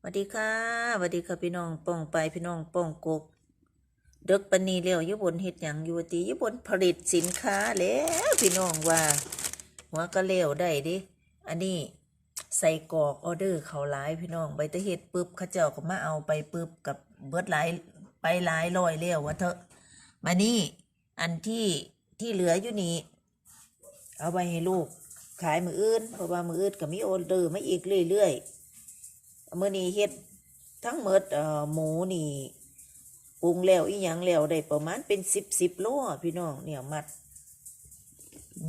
สวัสดีค่ะสวัสดีค่ะพี่น้องป้องไปพี่น้องป้องกกเด็กปนีเลี้ยวญี่ปุ่นเฮ็ดหยังยูวติญี่ปุ่นผลิตสินค้าแล้วพี่น้องว่าหัวก็เลี้ยวได้ดิอันนี้ใส่กรอกออเดอร์เขาหลายพี่น้องใบตะเฮ็ดปุ๊บเขาเจ้าก็มาเอาไปปุ๊บกับเบิดหลายไปหลายร้อยแล้วว่าเถอะมานี่อันที่ที่เหลืออยู่นี่เอาไปให้ลูกขายมืออื่นเพราะว่ามืออื่นก็มีออเดอร์มาอีกเรื่อยๆ มื่อนี้เฮ็ดทั้งหมดเอ่อหมูนี่ปรุงแล้วอีหยังแล้วได้ประมาณเป็นสิบสิบโลพี่น้องเนี่ยมัด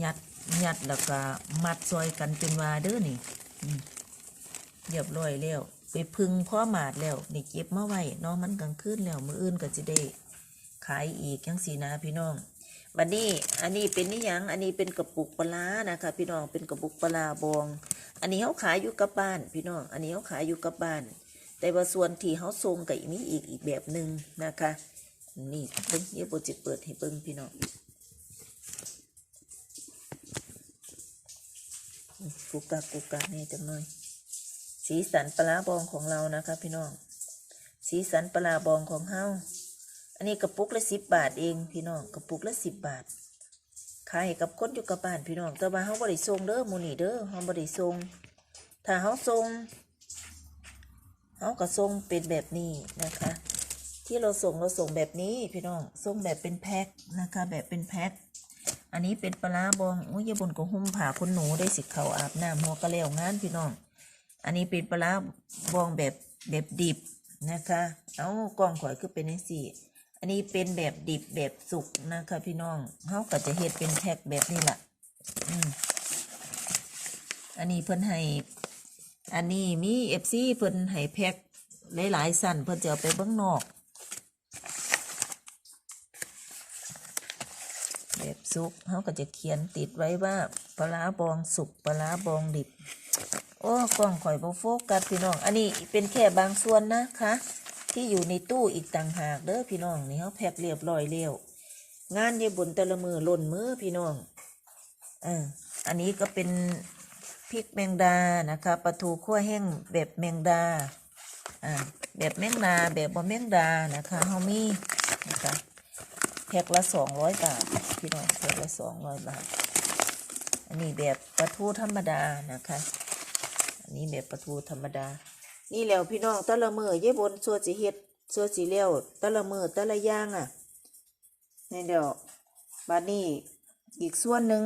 ยัดยัดแล้วก็มัดซอยกันเป็นวาเด้อนี่เรียบร้อยแล้วไปพึ่งพ่อหมาดแล้วนี่เก็บมาไว้เนาะมันกลางคืนแล้วมืออื่นก็จะได้ขายอีกจังสีนะพี่น้อง บัดนี้อันนี้เป็นนี่ยังอันนี้เป็นกระปุกปลานะคะพี่น้องเป็นกระปุกปลาบอง อันนี้เขาขายอยู่กับบ้าน พี่น้องอันนี้เขาขายอยู่กับบ้าน แต่ว่าส่วนที่เขาส่งก็มีอีกอีกแบบหนึ่งนะคะ นี่เบิ้งเดี๋ยวโบจะเปิดให้เบิ้งพี่น้องกุกกักกุกกักนี่จังหน่อย สีสันปลาบองของเรานะคะ พี่น้อง สีสันปลาบองของเฮา อันนี้กระปุกละสิบบาทเองพี่น้องกระปุกละสิบบาท ขายกับคนอยู่กับบ้านพี่น้องแต่ว่าเฮาบ่ได้ส่งเด้อมูนี่เด้อเฮาบ่ได้ส่งถ้าเฮาส่งเฮาก็ส่งเป็นแบบนี้นะคะ ที่เราส่งเราส่งแบบนี้พี่น้องส่งแบบเป็นแพ็คนะคะแบบเป็นแพ็คอันนี้เป็นปลาบองโอ้ยบนก็หุ้มผ่าคนหนูได้สิเขาอาบน้ำหัวกระเลวงานพี่น้อง อันนี้เป็นปลาบองแบบแบบดิบนะคะ เอากล้องข่อยคือเป็นสี่ อันนี้เป็นแบบดิบแบบสุกนะคะพี่น้องเขาก็จะเฮ็ดเป็นแพ็คแบบนี้แหละอืมอันนี้เพิ่นให้ อันนี้มีเอฟซีเพิ่นให้แพ็คหลายๆสั่นเพิ่นจะเอาไปเบื้องนอก แบบสุกเขาก็จะเขียนติดไว้ว่าปลาร้าบองสุกปลาร้าบองดิบ โอ้กล้องข่อยบ่โฟกัสพี่น้อง อันนี้เป็นแค่บางส่วนนะคะ ที่อยู่ในตู้อีกต่างหากเด้อพี่น้องนี่เขาแพ็คเรียบร้อยแล้วงานเยบนต่ละมือหล่นมือพี่น้องเอออันนี้ก็เป็นพริกแมงดานะคะปลาทูคั่วแห้งแบบแมงดาอ่าแบบแมงดาแบบบ่แมงดานะคะเฮามีนะคะแพ็คละสองร้อยบาทพี่น้องแพ็คละสองร้อยบาท อันนี้แบบปลาทูธรรมดานะคะ อันนี้แบบปลาทูธรรมดา นี่แล้วพี่น้องต่ละมือเย่บนสัวสิเฮ็ดสัวสิเลี้ยวต่ละมือต่ละย่างอะนี่เดี๋ยวบาดนี้อีกส่วนหนึ่ง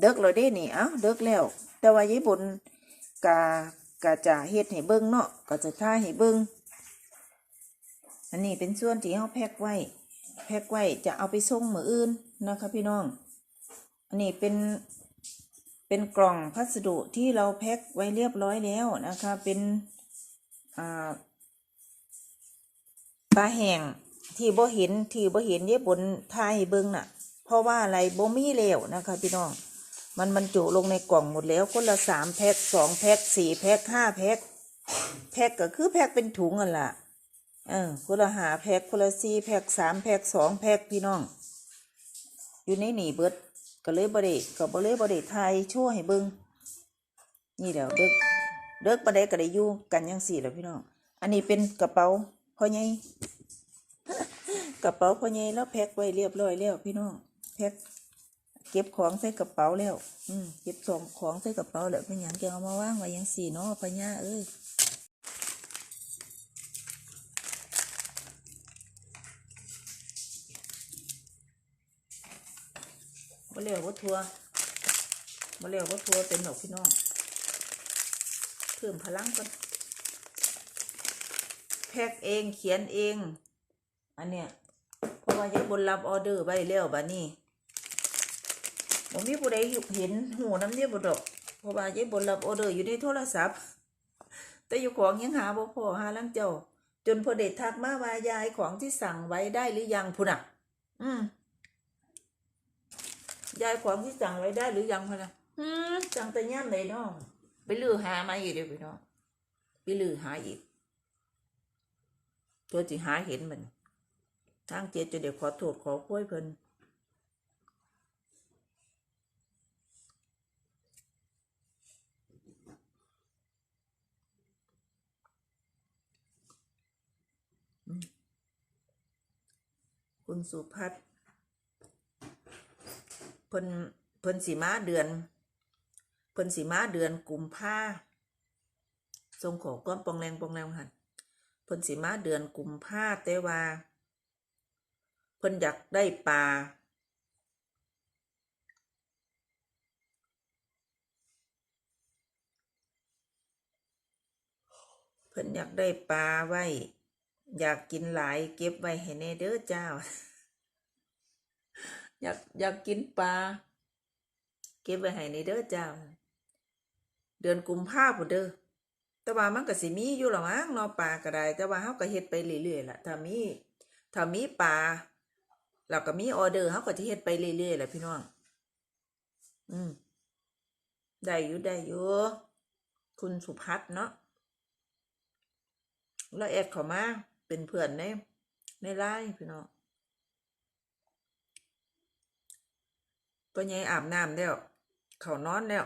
เด็กเราได้นี่เอ้าเด็กแล้ว แต่ว่าเย่บนกากาจะเฮ็ดให้เบิ่งเนาะก็จะท่าให้เบิ่งอันนี้เป็นส่วนที่เฮาแพ็คไว้ แพ็คไว้จะเอาไปส่งมืออื่นนะคะพี่น้อง อันนี้เป็นเป็นกล่องพัสดุที่เราแพ็คไว้เรียบร้อยแล้วนะคะเป็น ปลาแห้งที่บ่เห็นที่บ่เห็นเย่บนทายเบิ่งน่ะ เพราะว่าอะไรบ่มีแล้วนะคะ พี่น้อง มันบรรจุลงในกล่องหมดแล้วคนละสามแพ็คสองแพ็คสี่แพ็คห้าแพ็คแพ็คก็คือแพ็คเป็นถุงอะล่ะเออคนละหาแพ็คคนละสี่แพ็คสามแพ็คสองแพ็คพี่น้อง อยู่ในหนีเบิดก็เลยบ่ได้ก็บ่เลยบ่ได้ทยชั่วให้เบิ่งนี่แหล้วเด็ก เด็กบ่ได้ก็ได้อยู่กันจังซี่แหล้วพี่น้อง อันนี้เป็นกระเป๋าพ่อใหญ่กระเป๋าพ่อใหญ่แล้วแพ็คไว้เรียบร้อยแล้วพี่น้อง แพ็คเก็บของใส่กระเป๋าแล้ว อืมเก็บส่งของใส่กระเป๋าแล้วเป็นหยังจะเอามาว่างไว้จังซี่เนาะพ่อใหญ่เอ้ยบ่เร็วบ่ทัวบ่เร็วบ่ทัวเป็นดอกพี่น้อง เพิ่มพลังก่อนแพ็คเองเขียนเอง อันเนี้ยเพราะว่ายังบนรับออเดอร์ไว้แล้วบัดนี้ผมมีผู้ใดเห็นหูน้ำเดียบดอกเพราะว่ายังบนรับออเดอร์อยู่ในโทรศัพท์ แต่อยู่ของยังหาบ่พอหาลังเจ้า จนพอเด็ดทักมาว่ายายของที่สั่งไว้ได้หรือยังพุ่นอะ อืมยายของที่สั่งไว้ได้หรือยังพะนะอืมสั่งแต่ย่ำเลยเนาะ ไปลือหามาอีกเดี๋ยวพี่น้องไปลือหาอีก ตัวจีหาเห็นมันทางเจตจะเดี๋ยวขอโทษขอคุยเพิ่นคุณสุพัฒน์เพิ่นเพิ่นสีมาเดือน เพิ่นสีมาเดือนกุมภาทรงขอก้อนปองแรงปองแรงหันเพิ่นสีมาเดือนกุมภาแต่ว่า เพิ่นอยากได้ปลาเพิ่นอยากได้ปลาไว้ อยากกินหลายเก็บไว้ให้แน่เด้อเจ้า อยากอยากกินปลาเก็บไว้ให้ในเด้อเจ้า เดือนกุมภาพันธ์เด้อแต่ว่ามันก็สิมีอยู่ละมั้งเนาะปลาก็ได้ แต่ว่าเฮาก็เฮ็ดไปเรื่อยๆล่ะถ้ามีถ้ามีปลาเราก็มีออเดอร์เฮาก็จะเฮ็ดไปเรื่อยๆแหละพี่น้อง อืมได้อยู่ได้อยู่คุณสุพัฒน์เนาะแล้วแอดเขามาเป็นเพื่อนในในไลน์พี่น้องตัวใหญ่อาบน้ำแล้วเขานอนแล้ว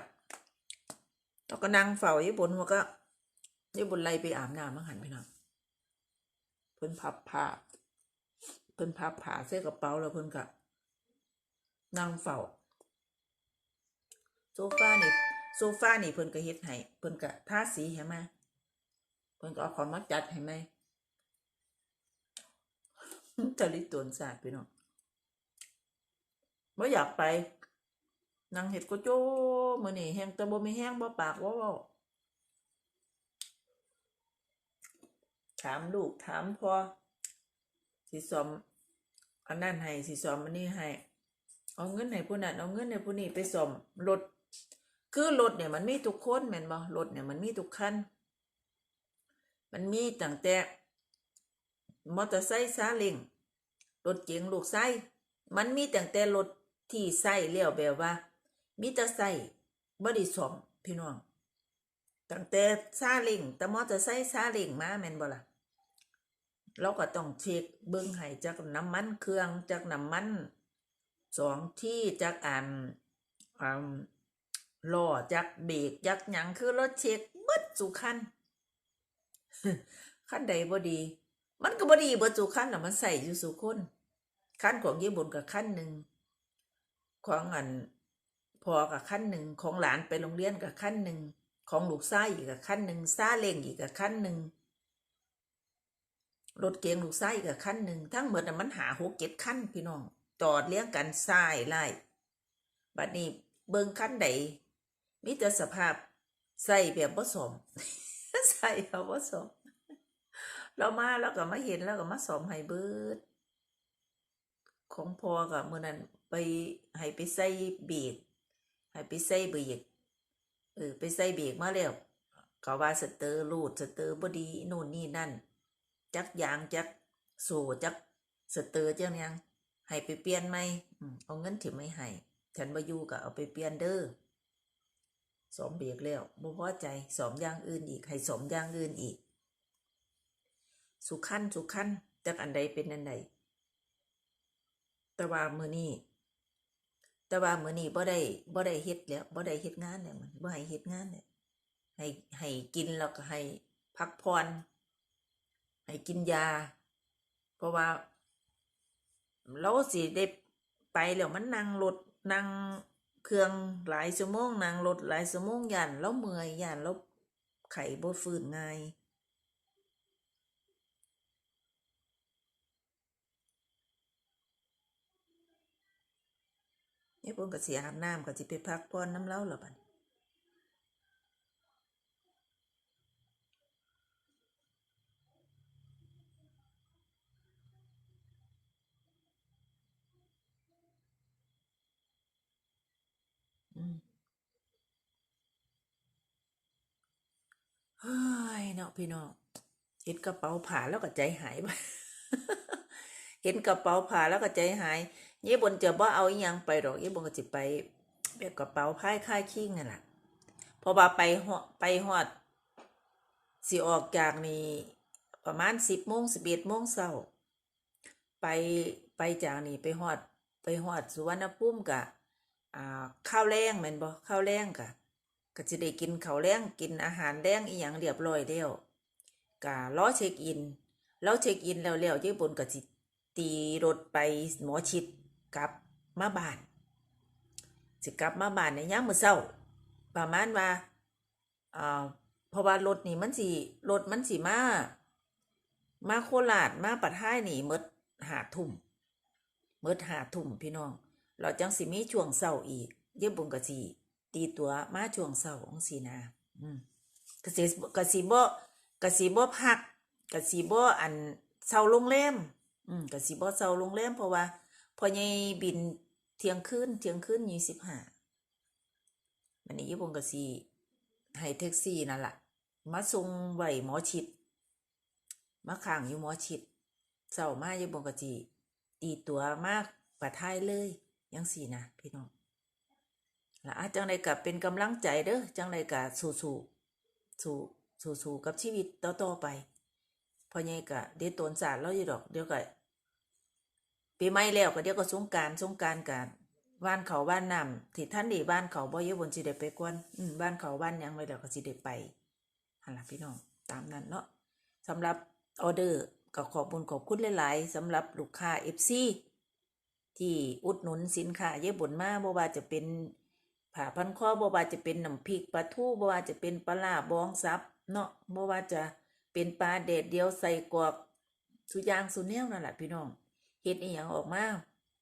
แล้วก็นั่งเฝ้าอยู่บนหัวก็อยู่บนไหลไปอาบน้ำมั้งหันพี่น้องเพิ่นพับผ้าเพิ่นพับผ้าใส่กระเป๋าแล้วเพิ่นก็นั่งเฝ้าโซฟานี่โซฟานี่เพิ่นก็เฮ็ดให้เพิ่นก็ทาสีให้มาเพิ่นก็เอาของมาจัดให้ไหมทะลิตวนศาสตร์พี่น้องบ่อยากไป นั่งเห็ดก็โจ้มือนี้แห้งแต่บ่มีแห้งบ่ปากบ่าถามลูกถามพ่อสิสอมอันนั้นให้สิสอมอันนี้ให้เอาเงินให้ผู้นั้นเอาเงินให้ผู้นี้ไปสอมรถคือรถเนี่ยมันมีทุกคนแม่นบ่รถเนี่ยมันมีทุกคันมันมีตั้งแต่มอเตอร์ไซค์ซาเล้งรถเก๋งลูกไส้มันมีตั้งแต่รถที่ไส้เลี้ยวแบบว่า มีแต่ไส้บ่ได้ซ่อมพี่น้องตั้งแต่ซาเล้งแต่มอเตอร์ไซาเล้งมาแม่นบ่ล่ะเราก็ต้องเช็คเบิ่งให้จากน้ำมันเครื่องจากน้ำมันสองที่จากอันอ่าล้อจากเบรกจากหยังคือรถเช็คเบิดสุคันขั้นใดบ่ดี มันก็บ่ดีเบิดสู่ขั้นน่ะมันใส่อยู่สู่คนขั้นของญี่ปุ่นกับขั้นหนึ่งของอัน พอกับขั้นหนึ่งของหลานไปโรงเรียนกับขั้นหนึ่งของลูกชายอีกกับขั้นหนึ่งซาเล้งอีกกับขั้นหนึ่งรถเก๋งลูกชายอีกกับขั้นหนึ่งทั้งหมดน่ะมันหาหกเจ็ดขั้นพี่น้องจอดเลี้ยงกันซ้ายไล่บัดนี้เบิ่งขั้นใดมีแต่สภาพใส่แบบบ่สมใส่แบบบ่สมเรามาแล้วก็มาเห็นแล้วก็มาสอมให้เบิด ของพอกับเมื่อนั้นไปให้ไปใส่เบรก ให้ไปใส่เบรกเออไปใส่เบรกมาแล้วก็ว่าสเตอร์รูดสเตอร์บดีโน่นนี่นั่น จักยางจักโซ่จักสเตอร์จังยังให้ไปเปลี่ยนไหมเอาเงินถิ่มไม่ให้ฉันบาอยู่ก็เอาไปเปลี่ยนเด้อสอมเบรกแล้วบ่พอใจสอมอย่างอื่นอีกให้สอมอย่างอื่นอีก สุขันสุขันจากอันใดเป็นอันใดแต่ว่ามือนี้ แต่ว่ามือนี้บ่ได้บ่ได้เฮ็ดแล้วบ่ได้เฮ็ดงานแล้วมันบ่ให้เฮ็ดงานแล้วให้ให้กินแล้วก็ให้พักผ่อนให้กินยา เพราะว่าเราสิได้ไปแล้วมันนั่งรถนั่งเครื่องหลายชั่วโมงนั่งรถหลายชั่วโมงย่านเราเมื่อยย่านเราไข้บ่ฟื้นง่าย นี่เพิ่นก็สิอาบน้ำก็สิไปพักผ่อนน้ำเล้าแล้วบัดนี้อืมเฮ้ยเนาะพี่น้องเห็นกระเป๋าผ่าแล้วก็ใจหายไป เห็นกระเป๋าผ่าแล้วก็ใจหายเย่บนจะบ่เอาอีหยังไปหรอกเย่บนก็สิไปแบบกระเป๋าพายค่ายคิงนั่นแหละพอว่าไปฮอดไปฮอดสิออกจากนี่ประมาณสิบโมงสิบเอ็ดโมงเช้าไปไปจากนี่ไปฮอดไปฮอดสุวรรณภูมิกะอ่าข้าวแรงแม่นบ่ข้าวแรงกะก็จะได้กินข้าวแรงกินอาหารแรงอีหยังเรียบร้อยแล้วกะรอเช็คอินแล้วเช็คอินแล้วแล้วญี่ปุ่นก็สิ ตีรถไปหมอชิดกลับมาบ้าน สิกลับมาบ้านในย่ามมือเช้า ประมาณว่าอ่าเพราะว่ารถนี่มันสิรถมันสิมา มาโคราชมาปัดท้ายนี่มดหาทุ่มมดหาทุ่มพี่น้อง เราจังสิมีช่วงเช้าอีกเดี๋ยวบุญกะสิตีตัวมาช่วงเช้าของสีนา อืมกะสิกะสิบ่กะสิบ่พักกะสิบ่อันเช้าโรงแรม อืมกะสิบ่เช้าโรงแรมเพราะว่าพอใหญ่บินเที่ยงคืนเที่ยงคืน25มันนี้ญี่ปุ่นกะสิให้แท็กซี่นั่นแหละมาส่งไหวหมอชิดมาข้างอยู่หมอชิดเศร้ามาอยู่บนกะจีตีตัวมากปะท้ายเลยยังสี่นะพี่น้องและอาจังใดกับเป็นกำลังใจเด้อจังใดกับสู้สู้สู้สู้สู้กับชีวิตต่อต่อไปพอไงกะเดี๋ยวตนศาสตร์เราอยู่ดอกเดี๋ยวก็ ปีใหม่แล้วก็เดี๋ยวก็สงการสงการกันบ้านเขาบ้านน้ำที่ท่านดีบ้านเขาบ่เยอะบนสิเดไปกวนอืมบ้านเขาบ้านยังไว้แล้วก็สิเดไปหันละพี่น้องตามนั้นเนาะสำหรับออเดอร์ก็ขอบคุญขอบคุณหลายๆสำหรับลูกค้า FC ที่อุดหนุนสินค้าเยอะบนมาบ่ว่าจะเป็นผ่าพันคอบ่ว่าจะเป็นน้ำพริกปลาทูบ่ว่าจะเป็นปลาร้าบองซับเนาะบ่ว่าจะเป็นปลาเดดเดียวใส่กรอกสุยางสุแนวนั่นแหละพี่น้อง เฮ็ดอีหยังออกมา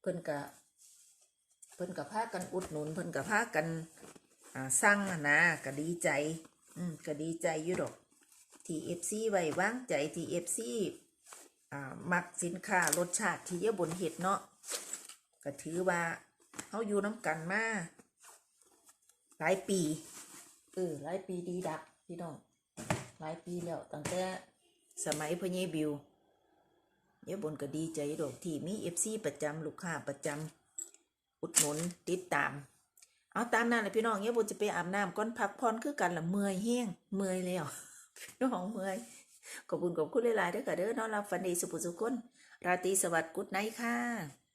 เพิ่นก็เพิ่นก็พากันอุดหนุน เพิ่นก็พากันอ่างนะก็ดีใจ อืมก็ดีใจอยู่ดอก TFC ไว้วางใจ TFC อ่ามักสินค้ารสชาติที่เยอะบนเห็ดเนาะก็ถือว่าเขาอยู่น้ำกันมาหลายปีเออหลายปีดีดักพี่น้องหลายปีแล้วตั้งแต่สมัยพญบิว ยอะบนก็ดีใจดอกที่มีเอฟซีประจำลูกค้าประจำอุดหนุนติดตาม เอาตามนั้นแหละพี่น้องเงี้ยบุญจะไปอาบน้ำก้อนพักผ่อนคือกันละเมื่อยแห้งเมื่อยแล้วพี่น้องเมื่อยขอบคุณขอบคุณหลายๆเด้อค่ะเด้อนอนรับฝันดีสุขสุขคนราตรีสวัสดิ์กุดไนท์ค่ะ